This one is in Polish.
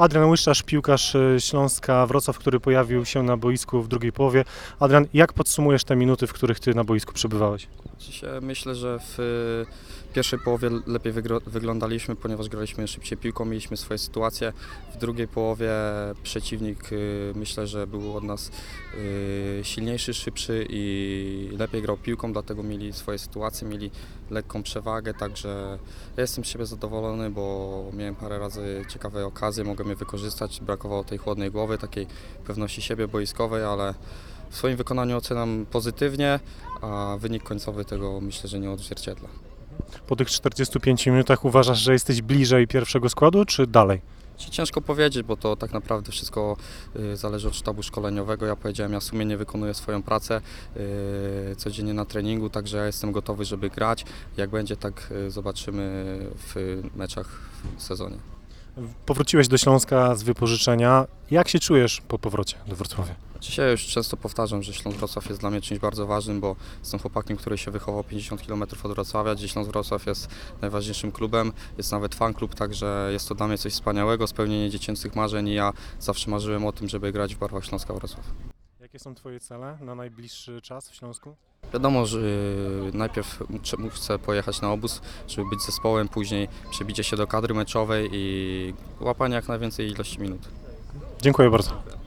Adrian Łyszczarz, piłkarz e, Śląska Wrocław, który pojawił się na boisku w drugiej połowie. Adrian, jak podsumujesz te minuty, w których ty na boisku przebywałeś? Myślę, że w y, pierwszej połowie lepiej wyglądaliśmy, ponieważ graliśmy szybciej piłką, mieliśmy swoje sytuacje. W drugiej połowie przeciwnik y, myślę, że był od nas silniejszy, szybszy i lepiej grał piłką, dlatego mieli swoje sytuacje, mieli lekką przewagę, także jestem z siebie zadowolony, bo miałem parę razy ciekawe okazje, mogłem wykorzystać, brakowało tej chłodnej głowy, takiej pewności siebie boiskowej, ale w swoim wykonaniu oceniam pozytywnie, a wynik końcowy tego myślę, że nie odzwierciedla. Po tych 45 minutach uważasz, że jesteś bliżej pierwszego składu, czy dalej? Ci Ciężko powiedzieć, bo to tak naprawdę wszystko y, zależy od sztabu szkoleniowego. Ja powiedziałem, ja sumiennie wykonuję swoją pracę y, codziennie na treningu, także ja jestem gotowy, żeby grać. Jak będzie, tak y, zobaczymy w meczach w sezonie. Powróciłeś do Śląska z wypożyczenia. Jak się czujesz po powrocie do Wrocławia? Dzisiaj już często powtarzam, że Śląsk Wrocław jest dla mnie czymś bardzo ważnym, bo jestem chłopakiem, który się wychował 50 km od Wrocławia. Dziś Śląsk Wrocław jest najważniejszym klubem, jest nawet fan klub, także jest to dla mnie coś wspaniałego, spełnienie dziecięcych marzeń i ja zawsze marzyłem o tym, żeby grać w barwach Śląska Wrocław. Jakie są twoje cele na najbliższy czas w Śląsku? Wiadomo, że y, najpierw chcę pojechać na obóz, żeby być zespołem, później przebicie się do kadry meczowej i łapanie jak najwięcej ilości minut. Dziękuję bardzo.